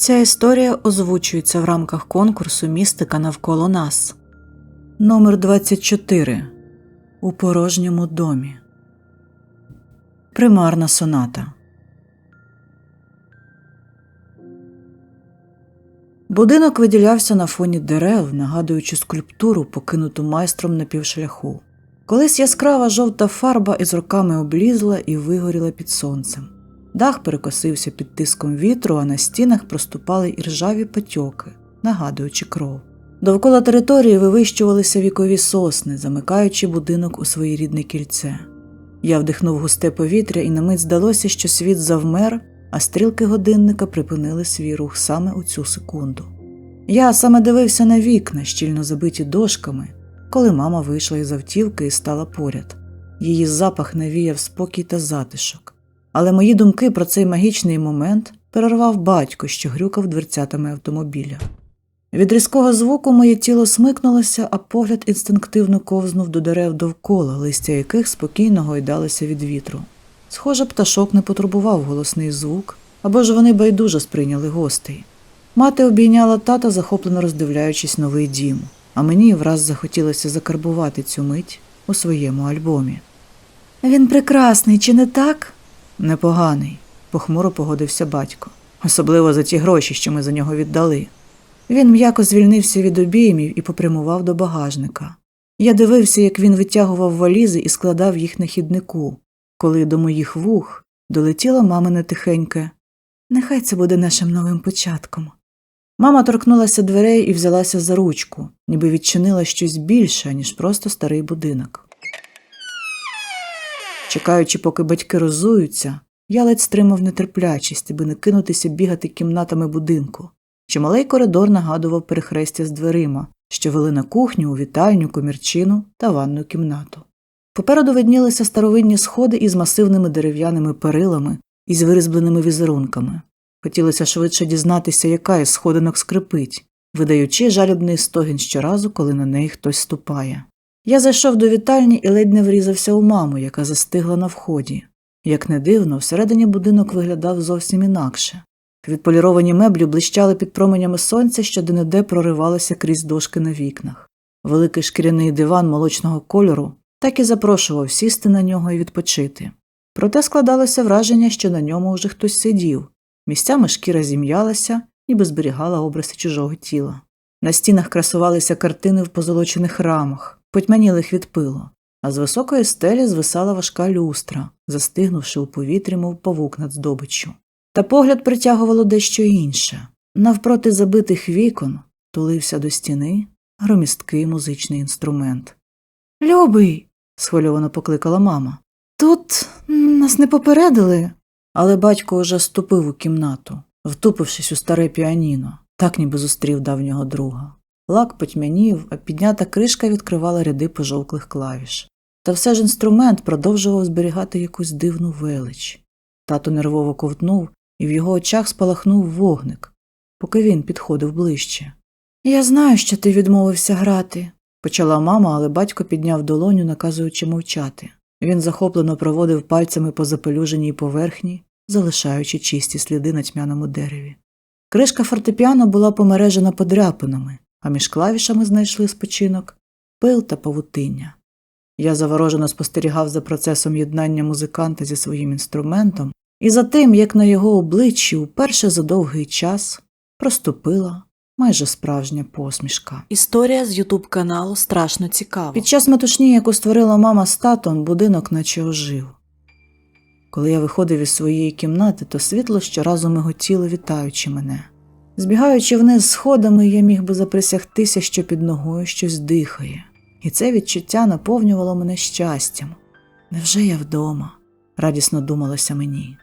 Ця історія озвучується в рамках конкурсу Містика навколо нас. Номер 24 У порожньому домі. Примарна соната. Будинок виділявся на фоні дерев, нагадуючи скульптуру, покинуту майстром на півшляху. Колись яскрава жовта фарба із роками облізла і вигоріла під сонцем. Дах перекосився під тиском вітру, а на стінах проступали іржаві патьоки, нагадуючи кров. Довкола території вивищувалися вікові сосни, замикаючи будинок у своєрідне кільце. Я вдихнув густе повітря, і на мить здалося, що світ завмер, а стрілки годинника припинили свій рух саме у цю секунду. Я саме дивився на вікна, щільно забиті дошками, коли мама вийшла із автівки і стала поряд. Її запах навіяв спокій та затишок. Але мої думки про цей магічний момент перервав батько, що грюкав дверцятами автомобіля. Від різкого звуку моє тіло смикнулося, а погляд інстинктивно ковзнув до дерев довкола, листя яких спокійно гойдалося від вітру. Схоже, пташок не потурбував голосний звук, або ж вони байдуже сприйняли гостей. Мати обійняла тата, захоплено роздивляючись новий дім, а мені враз захотілося закарбувати цю мить у своєму альбомі. Він прекрасний, чи не так? Непоганий, похмуро погодився батько, особливо за ті гроші, що ми за нього віддали. Він м'яко звільнився від обіймів і попрямував до багажника. Я дивився, як він витягував валізи і складав їх на хіднику, коли до моїх вух долетіло мамине тихеньке. Нехай це буде нашим новим початком. Мама торкнулася дверей і взялася за ручку, ніби відчинила щось більше, ніж просто старий будинок. Чекаючи, поки батьки розуються, я ледь стримав нетерплячість, аби не кинутися бігати кімнатами будинку. Чималий коридор нагадував перехрестя з дверима, що вели на кухню, у вітальню, комірчину та ванну кімнату. Попереду виднілися старовинні сходи із масивними дерев'яними перилами і з вирізбленими візерунками. Хотілося швидше дізнатися, яка із сходинок скрипить, видаючи жалібний стогін щоразу, коли на неї хтось ступає. Я зайшов до вітальні і ледь не врізався у маму, яка застигла на вході. Як не дивно, всередині будинок виглядав зовсім інакше. Відполіровані меблі блищали під променями сонця, що де-не-де крізь дошки на вікнах. Великий шкіряний диван молочного кольору так і запрошував сісти на нього і відпочити. Проте складалося враження, що на ньому вже хтось сидів. Місцями шкіра зім'ялася, ніби зберігала образи чужого тіла. На стінах красувалися картини в позолочених рамах, потьмянілих від пилу, а з високої стелі звисала важка люстра, застигнувши у повітрі, мов павук над здобиччю. Та погляд притягувало дещо інше. Навпроти забитих вікон тулився до стіни громісткий музичний інструмент. Любий. схвильовано покликала мама. Тут нас не попередили. Але батько уже ступив у кімнату, втупившись у старе піаніно, так ніби зустрів давнього друга. Лак потьмянів, а піднята кришка відкривала ряди пожовклих клавіш. Та все ж інструмент продовжував зберігати якусь дивну велич. Тато нервово ковтнув, і в його очах спалахнув вогник, поки він підходив ближче. Я знаю, що ти відмовився грати, почала мама, але батько підняв долоню, наказуючи мовчати. Він захоплено проводив пальцями по запелюженій поверхні, залишаючи чисті сліди на тьмяному дереві. Кришка фортепіано була помережена подряпинами, а між клавішами знайшли спочинок пил та павутиння. Я заворожено спостерігав за процесом єднання музиканта зі своїм інструментом і за тим, як на його обличчі вперше за довгий час проступила майже справжня посмішка. Історія з ютуб каналу страшно цікава. Під час метушні, яку створила мама з татом, будинок наче ожив. Коли я виходив із своєї кімнати, то світло щоразу миготіло, вітаючи мене. Збігаючи вниз сходами, я міг би заприсягтися, що під ногою щось дихає, і це відчуття наповнювало мене щастям. Невже я вдома? радісно думалося мені.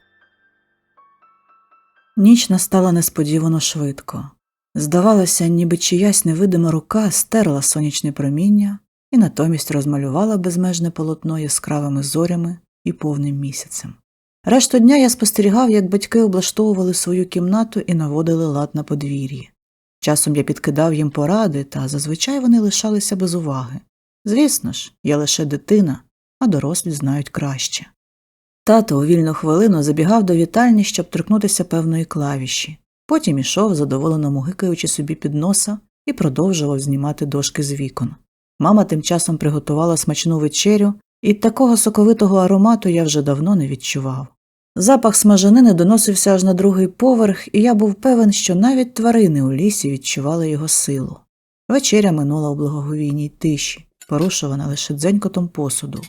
Ніч настала несподівано швидко. Здавалося, ніби чиясь невидима рука стерла сонячне проміння і натомість розмалювала безмежне полотно яскравими зорями і повним місяцем. Решту дня я спостерігав, як батьки облаштовували свою кімнату і наводили лад на подвір'ї. Часом я підкидав їм поради, та зазвичай вони лишалися без уваги. Звісно ж, я лише дитина, а дорослі знають краще. Тато у вільну хвилину забігав до вітальні, щоб торкнутися певної клавіші, Потім ішов, задоволено мугикаючи собі під носа, і продовжував знімати дошки з вікон. Мама тим часом приготувала смачну вечерю, і такого соковитого аромату я вже давно не відчував. Запах смажанини доносився аж на другий поверх, і я був певен, що навіть тварини у лісі відчували його силу. Вечеря минула у благоговійній тиші, порушувана лише дзенькотом посуду.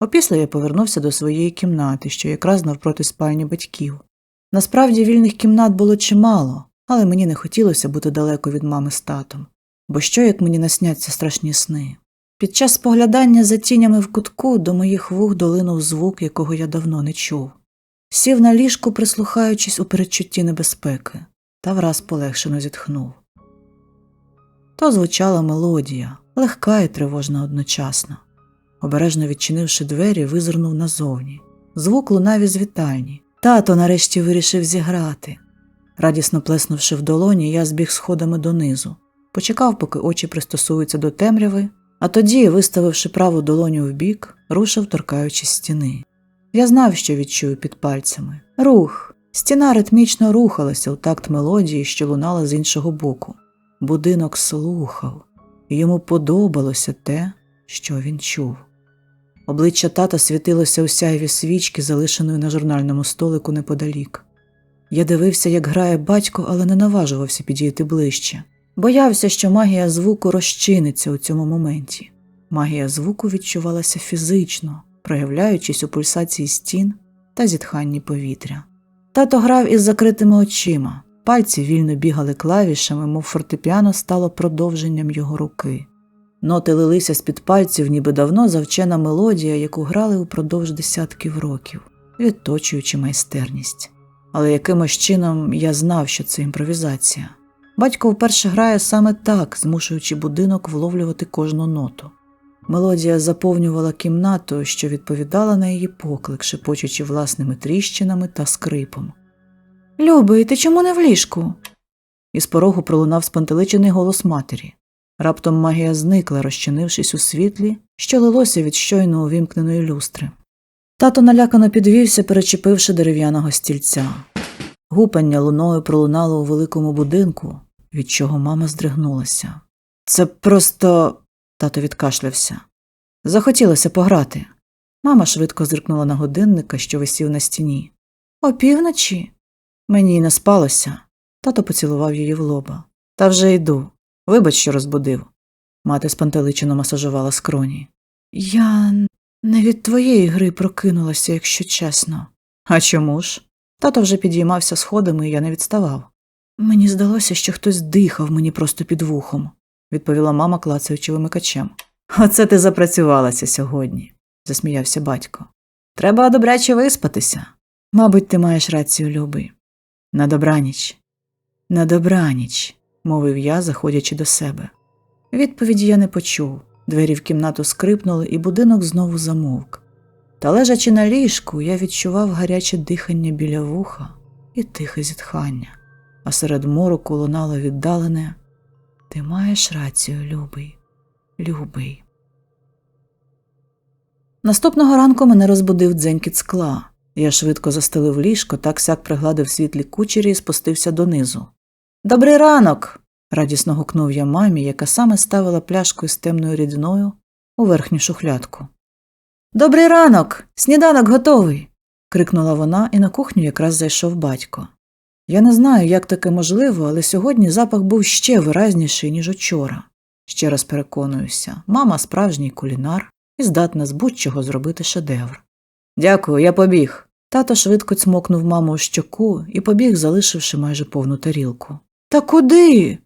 Опісля я повернувся до своєї кімнати, що якраз навпроти спальні батьків. Насправді вільних кімнат було чимало, але мені не хотілося бути далеко від мами з татом, бо що як мені насняться страшні сни. Під час споглядання за тінями в кутку до моїх вух долинув звук, якого я давно не чув. Сів на ліжку, прислухаючись у передчутті небезпеки, та враз полегшено зітхнув. То звучала мелодія, легка і тривожна одночасно. Обережно відчинивши двері, визирнув назовні. Звук лунав із вітальні. Тато нарешті вирішив зіграти. Радісно плеснувши в долоні, я збіг сходами донизу, почекав, поки очі пристосуються до темряви, а тоді, виставивши праву долоню вбік, рушив, торкаючись стіни. Я знав, що відчую під пальцями. Рух. Стіна ритмічно рухалася у такт мелодії, що лунала з іншого боку. Будинок слухав, йому подобалося те, що він чув. Обличчя тата світилося у сяйві свічки, залишеної на журнальному столику неподалік. Я дивився, як грає батько, але не наважувався підійти ближче. Боявся, що магія звуку розчиниться у цьому моменті. Магія звуку відчувалася фізично, проявляючись у пульсації стін та зітханні повітря. Тато грав із закритими очима, пальці вільно бігали клавішами, мов фортепіано стало продовженням його руки. Ноти лилися з-під пальців, ніби давно завчена мелодія, яку грали упродовж десятків років, відточуючи майстерність. Але якимось чином я знав, що це імпровізація. Батько вперше грає саме так, змушуючи будинок вловлювати кожну ноту. Мелодія заповнювала кімнату, що відповідала на її поклик, шепочучи власними тріщинами та скрипом. Любий, ти чому не в ліжку? Із порогу пролунав спантеличений голос матері. Раптом магія зникла, розчинившись у світлі, що лилося від щойно увімкненої люстри. Тато налякано підвівся, перечепивши дерев'яного стільця. Гупання луною пролунало у великому будинку, від чого мама здригнулася. Це просто. Тато відкашлявся. Захотілося пограти. Мама швидко зиркнула на годинника, що висів на стіні. Опівночі? Мені й не спалося. Тато поцілував її в лоба. Та вже йду. Вибач, що розбудив. Мати спантеличено масажувала скроні. Я не від твоєї гри прокинулася, якщо чесно. А чому ж? Тато вже підіймався сходами, і я не відставав. Мені здалося, що хтось дихав мені просто під вухом, відповіла мама, клацаючи вимикачем. Оце ти запрацювалася сьогодні, засміявся батько. Треба добряче виспатися. Мабуть, ти маєш рацію, любий. На добраніч. На добраніч, мовив я, заходячи до себе. Відповіді я не почув. Двері в кімнату скрипнули, і будинок знову замовк. Та лежачи на ліжку, я відчував гаряче дихання біля вуха і тихе зітхання, а серед мороку лунало віддалене Ти маєш рацію, любий, любий. Наступного ранку мене розбудив дзенькіт скла. Я швидко застелив ліжко, так сяк пригладив світлі кучері і спустився донизу. Добрий ранок. радісно гукнув я мамі, яка саме ставила пляшку із темною рідиною у верхню шухлядку. Добрий ранок, сніданок готовий. крикнула вона, і на кухню якраз зайшов батько. Я не знаю, як таке можливо, але сьогодні запах був ще виразніший, ніж учора. Ще раз переконуюся, мама справжній кулінар і здатна з будь-чого зробити шедевр. Дякую, я побіг. Тато швидко цмокнув маму у щоку і побіг, залишивши майже повну тарілку. Та куди?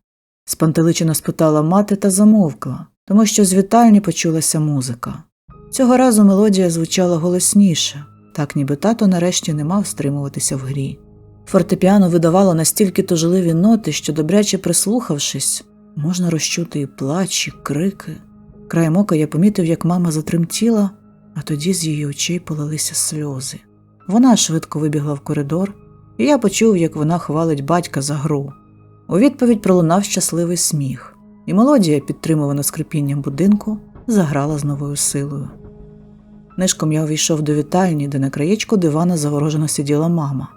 спантеличено спитала мати та замовкла, тому що з вітальні почулася музика. Цього разу мелодія звучала голосніше, так ніби тато нарешті не мав стримуватися в грі. Фортепіано видавало настільки тужливі ноти, що, добряче прислухавшись, можна розчути і плач, і крики. Краєм ока я помітив, як мама затремтіла, а тоді з її очей полилися сльози. Вона швидко вибігла в коридор, і я почув, як вона хвалить батька за гру. У відповідь пролунав щасливий сміх, і мелодія, підтримувана скрипінням будинку, заграла з новою силою. Нишком я увійшов до вітальні, де на краєчку дивана заворожено сиділа мама.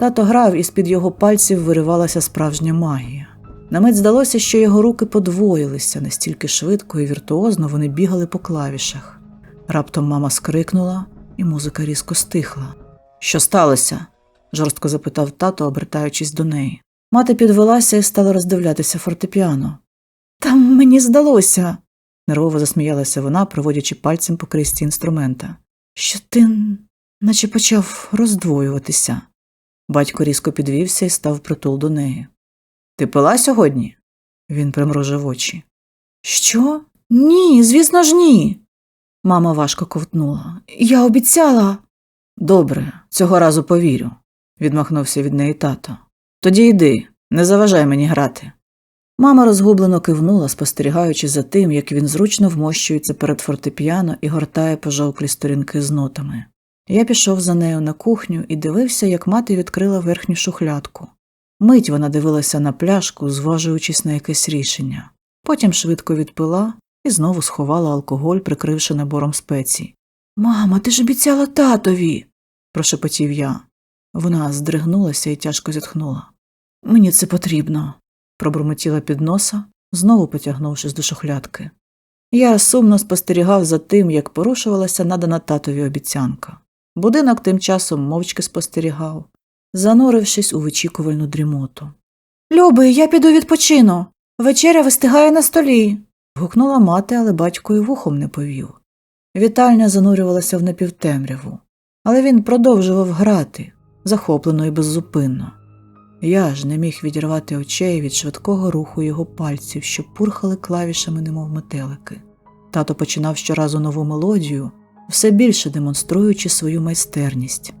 Тато грав, і з-під його пальців виривалася справжня магія. На мить здалося, що його руки подвоїлися настільки швидко і віртуозно вони бігали по клавішах. Раптом мама скрикнула, і музика різко стихла. Що сталося? жорстко запитав тато, обертаючись до неї. Мати підвелася і стала роздивлятися фортепіано. Там мені здалося, нервово засміялася вона, проводячи пальцем по кристі інструмента. Що ти наче почав роздвоюватися. Батько різко підвівся і став притул до неї. Ти пила сьогодні? Він примружив очі. Що? Ні, звісно ж, ні. Мама важко ковтнула. Я обіцяла. Добре, цього разу повірю, відмахнувся від неї тато. Тоді йди, не заважай мені грати. Мама розгублено кивнула, спостерігаючи за тим, як він зручно вмощується перед фортепіано і гортає пожовклі сторінки з нотами. Я пішов за нею на кухню і дивився, як мати відкрила верхню шухлядку. Мить вона дивилася на пляшку, зважуючись на якесь рішення. Потім швидко відпила і знову сховала алкоголь, прикривши набором спецій. Мама, ти ж обіцяла татові, прошепотів я. Вона здригнулася і тяжко зітхнула. Мені це потрібно, пробурмотіла під носа, знову потягнувшись до шухлядки. Я сумно спостерігав за тим, як порушувалася надана татові обіцянка. Будинок тим часом мовчки спостерігав, занурившись у вичікувальну дрімоту. Любий, я піду відпочину. Вечеря вистигає на столі. гукнула мати, але батько й вухом не повів. Вітальня занурювалася в напівтемряву, але він продовжував грати, захоплено і беззупинно. Я ж не міг відірвати очей від швидкого руху його пальців, що пурхали клавішами, немов метелики. Тато починав щоразу нову мелодію, все більше демонструючи свою майстерність.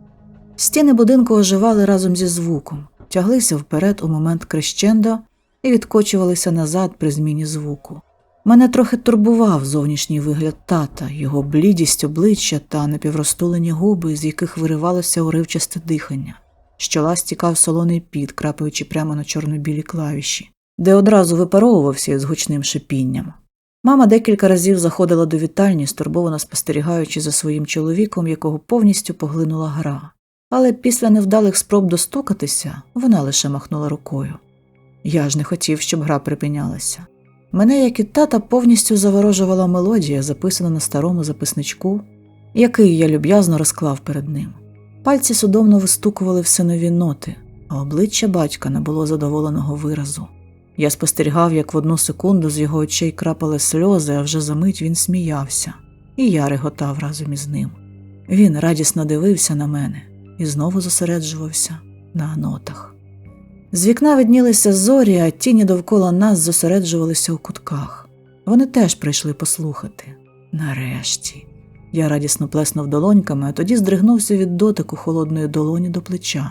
Стіни будинку оживали разом зі звуком, тяглися вперед у момент крещендо і відкочувалися назад при зміні звуку. Мене трохи турбував зовнішній вигляд тата, його блідість обличчя та напівростулені губи, з яких виривалося уривчасте дихання. З чола стікав солоний піт, крапаючи прямо на чорно-білі клавіші, де одразу випаровувався із гучним шипінням. Мама декілька разів заходила до вітальні, стурбовано спостерігаючи за своїм чоловіком, якого повністю поглинула гра. Але після невдалих спроб достукатися вона лише махнула рукою. Я ж не хотів, щоб гра припинялася. Мене, як і тата, повністю заворожувала мелодія, записана на старому записничку, який я люб'язно розклав перед ним. Пальці судомно вистукували все нові ноти, а обличчя батька не було задоволеного виразу. Я спостерігав, як в одну секунду з його очей крапали сльози, а вже за мить він сміявся, і я реготав разом із ним. Він радісно дивився на мене і знову зосереджувався на нотах. З вікна виднілися зорі, а тіні довкола нас зосереджувалися у кутках. Вони теж прийшли послухати. Нарешті. Я радісно плеснув долоньками, а тоді здригнувся від дотику холодної долоні до плеча.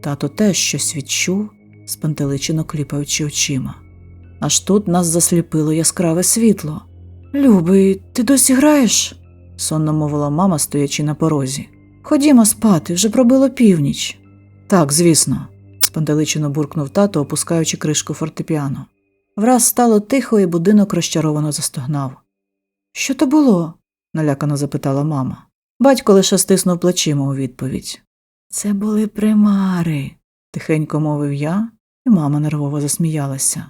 Тато теж щось відчув, спантеличено кліпаючи очима. Аж тут нас засліпило яскраве світло. Любий, ти досі граєш? сонно мовила мама, стоячи на порозі. Ходімо спати, вже пробило північ. Так, звісно, спантеличено буркнув тато, опускаючи кришку фортепіано. Враз стало тихо, і будинок розчаровано застогнав. Що то було? налякано запитала мама. Батько лише стиснув плечима у відповідь. Це були примари, тихенько мовив я, і мама нервово засміялася.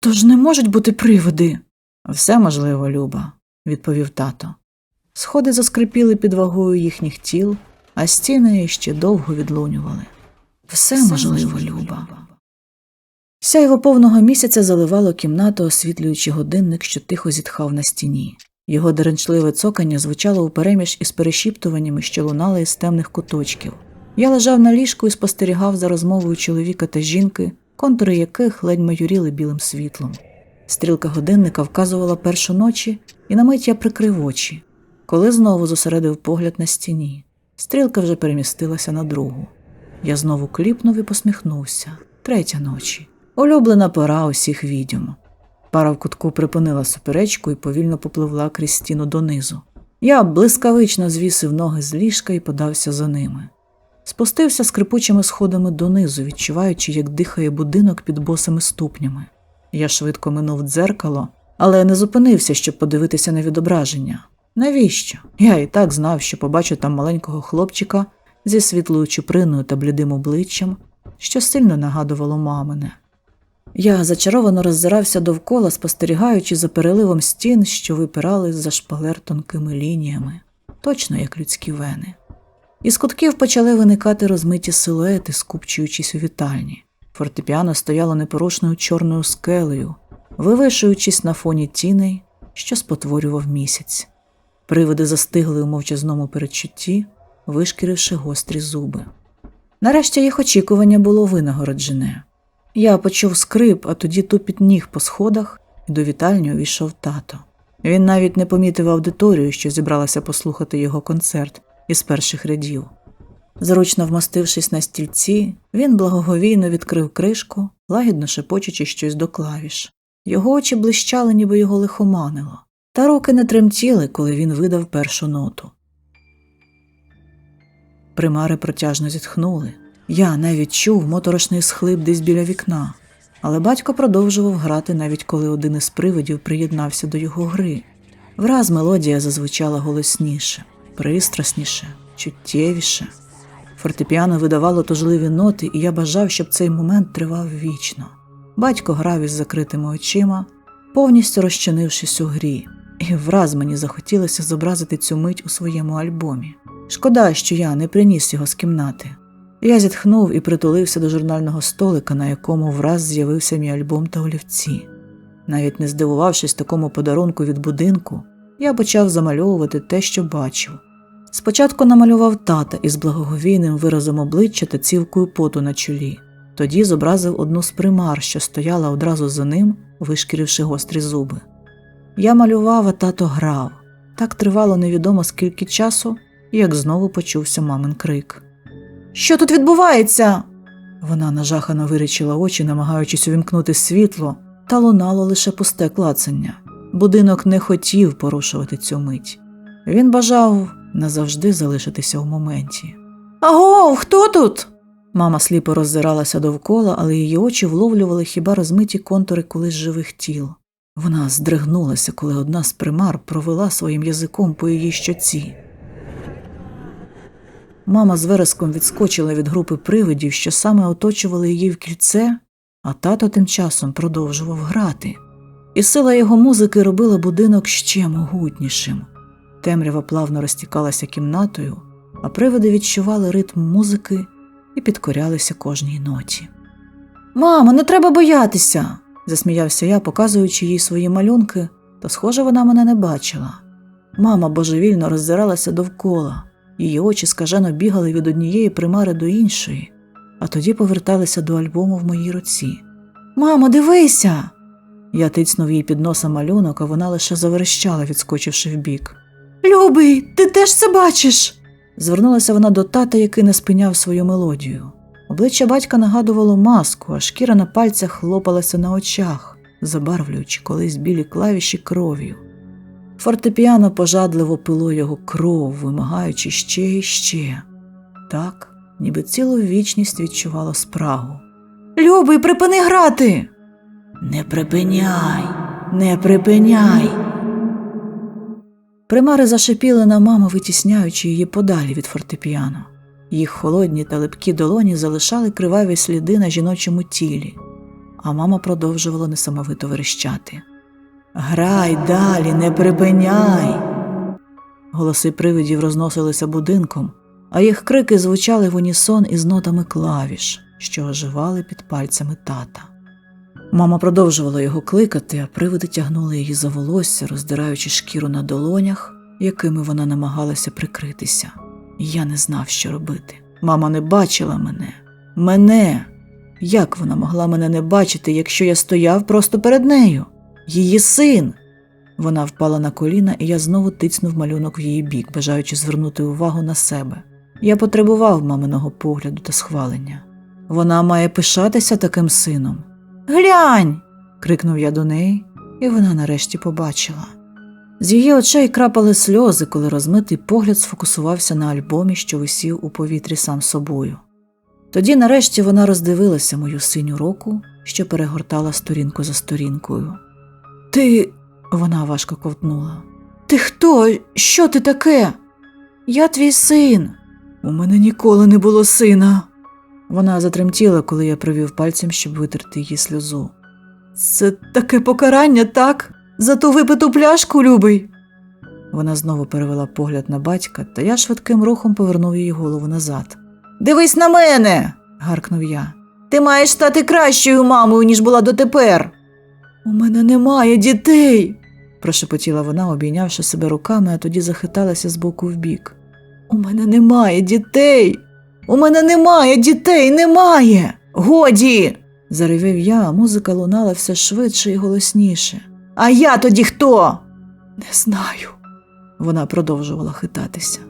Тож не можуть бути приводи. Все можливо, Люба, відповів тато. Сходи заскрипіли під вагою їхніх тіл, а стіни ще довго відлунювали. Все, можливо, Люба. Сяйво повного місяця заливало кімнату, освітлюючи годинник, що тихо зітхав на стіні. Його деренчливе цокання звучало упереміж із перешіптуваннями, що лунали із темних куточків. Я лежав на ліжку і спостерігав за розмовою чоловіка та жінки, контури яких ледь майоріли білим світлом. Стрілка годинника вказувала першу ночі, і на мить я прикрив очі. Коли знову зосередив погляд на стіні, стрілка вже перемістилася на другу. Я знову кліпнув і посміхнувся. Третя ночі. Улюблена пора усіх відьом. Пара в кутку припинила суперечку і повільно попливла крізь стіну донизу. Я блискавично звісив ноги з ліжка і подався за ними. Спустився скрипучими сходами донизу, відчуваючи, як дихає будинок під босими ступнями. Я швидко минув дзеркало, але не зупинився, щоб подивитися на відображення. Навіщо? Я і так знав, що побачу там маленького хлопчика, зі світлою чуприною та блідим обличчям, що сильно нагадувало мамине. Я зачаровано роззирався довкола, спостерігаючи за переливом стін, що випирали за шпалер тонкими лініями, точно як людські вени. Із кутків почали виникати розмиті силуети, скупчуючись у вітальні. Фортепіано стояло непорушною чорною скелею, вивишуючись на фоні тіней, що спотворював місяць. Привиди застигли у мовчазному передчутті, вишкіривши гострі зуби. Нарешті їх очікування було винагороджене. Я почув скрип, а тоді тупіт ніг по сходах, і до вітальні увійшов тато. Він навіть не помітив аудиторію, що зібралася послухати його концерт із перших рядів. Зручно вмостившись на стільці, він благоговійно відкрив кришку, лагідно шепочучи щось до клавіш. Його очі блищали, ніби його лихоманило, та руки не тремтіли, коли він видав першу ноту. Примари протяжно зітхнули. Я навіть чув моторошний схлип десь біля вікна, але батько продовжував грати, навіть коли один із привидів приєднався до його гри. Враз мелодія зазвучала голосніше, пристрасніше, чуттєвіше. Фортепіано видавало тужливі ноти, і я бажав, щоб цей момент тривав вічно. Батько грав із закритими очима, повністю розчинившись у грі, і враз мені захотілося зобразити цю мить у своєму альбомі. Шкода, що я не приніс його з кімнати. Я зітхнув і притулився до журнального столика, на якому враз з'явився мій альбом та олівці. Навіть не здивувавшись такому подарунку від будинку, я почав замальовувати те, що бачив. Спочатку намалював тата із благоговійним виразом обличчя та цівкою поту на чолі, тоді зобразив одну з примар, що стояла одразу за ним, вишкіривши гострі зуби. Я малював, а тато грав. Так тривало невідомо скільки часу, як знову почувся мамин крик. Що тут відбувається? Вона нажахано вирічила очі, намагаючись увімкнути світло, та лунало лише пусте клацання. Будинок не хотів порушувати цю мить. Він бажав назавжди залишитися у моменті. Аго, хто тут? Мама сліпо роззиралася довкола, але її очі вловлювали хіба розмиті контури колись живих тіл. Вона здригнулася, коли одна з примар провела своїм язиком по її щоці. Мама з вереском відскочила від групи привидів, що саме оточували її в кільце, а тато тим часом продовжував грати. І сила його музики робила будинок ще могутнішим. Темрява плавно розтікалася кімнатою, а привиди відчували ритм музики і підкорялися кожній ноті. Мамо, не треба боятися, засміявся я, показуючи їй свої малюнки, та, схоже, вона мене не бачила. Мама божевільно роззиралася довкола, її очі скажено бігали від однієї примари до іншої, а тоді поверталися до альбому в моїй руці. Мамо, дивися. Я тицнув їй під носа малюнок, а вона лише заверещала, відскочивши вбік. Любий, ти теж це бачиш? Звернулася вона до тата, який не спиняв свою мелодію. Обличчя батька нагадувало маску, а шкіра на пальцях хлопалася на очах, забарвлюючи колись білі клавіші кров'ю. Фортепіано пожадливо пило його кров, вимагаючи ще і ще. Так, ніби цілу вічність відчувало спрагу. Любий, припини грати. Не припиняй, не припиняй. Примари зашипіли на маму, витісняючи її подалі від фортепіано. Їх холодні та липкі долоні залишали криваві сліди на жіночому тілі, а мама продовжувала несамовито верещати. Грай далі, не припиняй. Голоси привидів розносилися будинком, а їх крики звучали в унісон із нотами клавіш, що оживали під пальцями тата. Мама продовжувала його кликати, а привиди тягнули її за волосся, роздираючи шкіру на долонях, якими вона намагалася прикритися. Я не знав, що робити. Мама не бачила мене. Мене. Як вона могла мене не бачити, якщо я стояв просто перед нею? Її син. Вона впала на коліна, і я знову тицнув малюнок в її бік, бажаючи звернути увагу на себе. Я потребував маминого погляду та схвалення. Вона має пишатися таким сином. Глянь. крикнув я до неї, і вона нарешті побачила. З її очей крапали сльози, коли розмитий погляд сфокусувався на альбомі, що висів у повітрі сам собою. Тоді, нарешті, вона роздивилася мою синю руку, що перегортала сторінку за сторінкою. Ти. вона важко ковтнула. Ти хто? Що ти таке? Я твій син. У мене ніколи не було сина. Вона затремтіла, коли я провів пальцем, щоб витерти її сльозу. Це таке покарання, так? За ту випиту пляшку, любий. Вона знову перевела погляд на батька, та я швидким рухом повернув її голову назад. Дивись на мене. гаркнув я. Ти маєш стати кращою мамою, ніж була дотепер. У мене немає дітей, прошепотіла вона, обійнявши себе руками, а тоді захиталася з боку в бік. У мене немає дітей. У мене немає дітей, немає. Годі. заревів я, а музика лунала все швидше і голосніше. А я тоді хто? Не знаю. Вона продовжувала хитатися.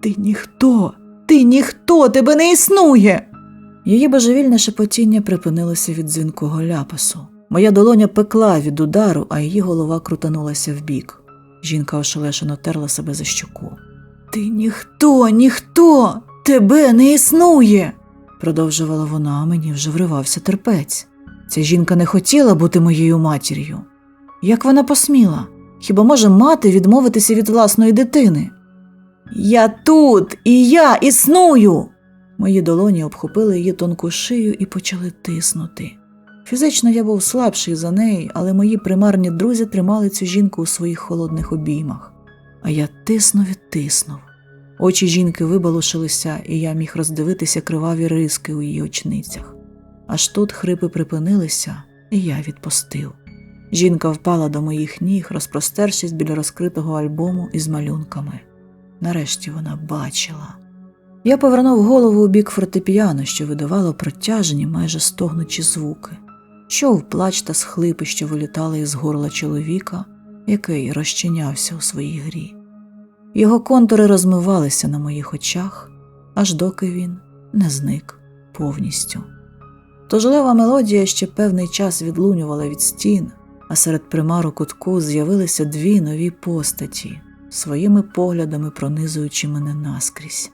Ти ніхто, ти ніхто, тебе не існує. Її божевільне шепотіння припинилося від дзвінкого ляпасу. Моя долоня пекла від удару, а її голова крутанулася вбік. Жінка ошелешено терла себе за щоку. Ти ніхто, ніхто, тебе не існує, продовжувала вона, а мені вже вривався терпець. Ця жінка не хотіла бути моєю матір'ю. Як вона посміла? Хіба може мати відмовитися від власної дитини? Я тут, і я існую. Мої долоні обхопили її тонку шию і почали тиснути. Фізично я був слабший за неї, але мої примарні друзі тримали цю жінку у своїх холодних обіймах. А я тиснув і тиснув. Очі жінки вибалушилися, і я міг роздивитися криваві риски у її очницях. Аж тут хрипи припинилися, і я відпустив. Жінка впала до моїх ніг, розпростершись біля розкритого альбому із малюнками. Нарешті вона бачила. Я повернув голову у бік фортепіано, що видавало протяжені, майже стогнучі звуки, чув плач та схлипи, що вилітали із горла чоловіка, який розчинявся у своїй грі. Його контури розмивалися на моїх очах, аж доки він не зник повністю. Тожлива мелодія ще певний час відлунювала від стін, а серед примару кутку з'явилися дві нові постаті, своїми поглядами пронизуючи мене наскрізь.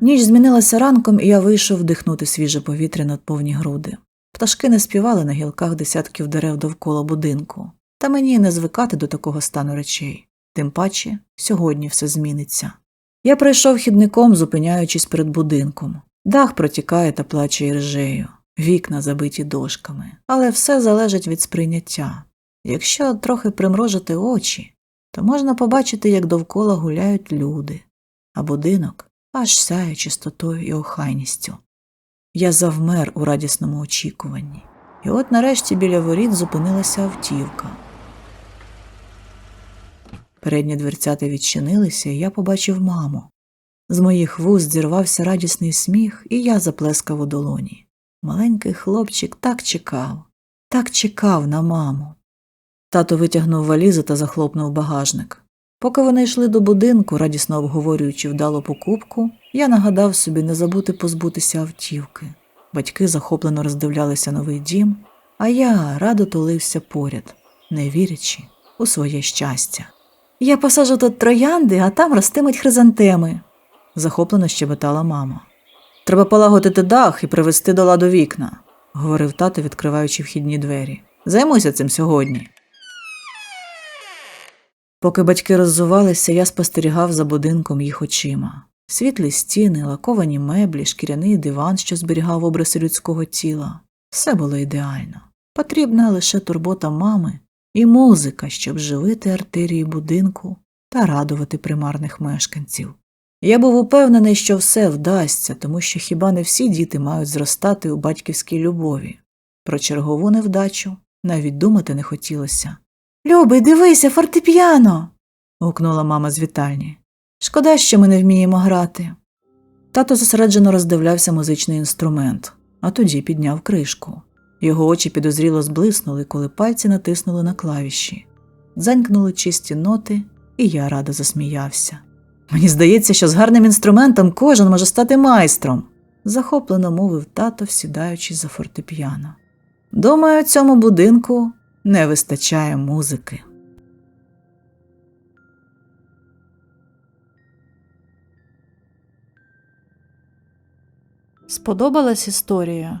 Ніч змінилася ранком, і я вийшов вдихнути свіже повітря над повні груди. Пташки не співали на гілках десятків дерев довкола будинку, та мені не звикати до такого стану речей. Тим паче, сьогодні все зміниться. Я пройшов хідником, зупиняючись перед будинком. Дах протікає та плаче іржею, вікна забиті дошками, але все залежить від сприйняття. Якщо трохи примрожити очі, то можна побачити, як довкола гуляють люди, а будинок аж сяє чистотою і охайністю. Я завмер у радісному очікуванні, і от нарешті біля воріт зупинилася автівка. Передні дверцята відчинилися, і я побачив маму. З моїх вуст зірвався радісний сміх, і я заплескав у долоні. Маленький хлопчик так чекав, так чекав на маму. Тато витягнув валізу та захлопнув багажник. Поки вони йшли до будинку, радісно обговорюючи вдалу покупку, я нагадав собі не забути позбутися автівки. Батьки захоплено роздивлялися новий дім, а я радо тулився поряд, не вірячи у своє щастя. Я посажу тут троянди, а там ростимуть хризантеми, захоплено щебетала мама. Треба полагодити дах і привести до ладу вікна, говорив тато, відкриваючи вхідні двері. Займуся цим сьогодні. Поки батьки роззувалися, я спостерігав за будинком їх очима. Світлі стіни, лаковані меблі, шкіряний диван, що зберігав обриси людського тіла. Все було ідеально. Потрібна лише турбота мами і музика, щоб живити артерії будинку та радувати примарних мешканців. Я був упевнений, що все вдасться, тому що хіба не всі діти мають зростати у батьківській любові. Про чергову невдачу навіть думати не хотілося. Любий, дивися, фортепіано. гукнула мама з вітальні. Шкода, що ми не вміємо грати. Тато зосереджено роздивлявся музичний інструмент, а тоді підняв кришку. Його очі підозріло зблиснули, коли пальці натиснули на клавіші. Дзенькнули чисті ноти, і я радо засміявся. Мені здається, що з гарним інструментом кожен може стати майстром, захоплено мовив тато, сідаючи за фортепіано. Думаю, цьому будинку не вистачає музики. Сподобалась історія?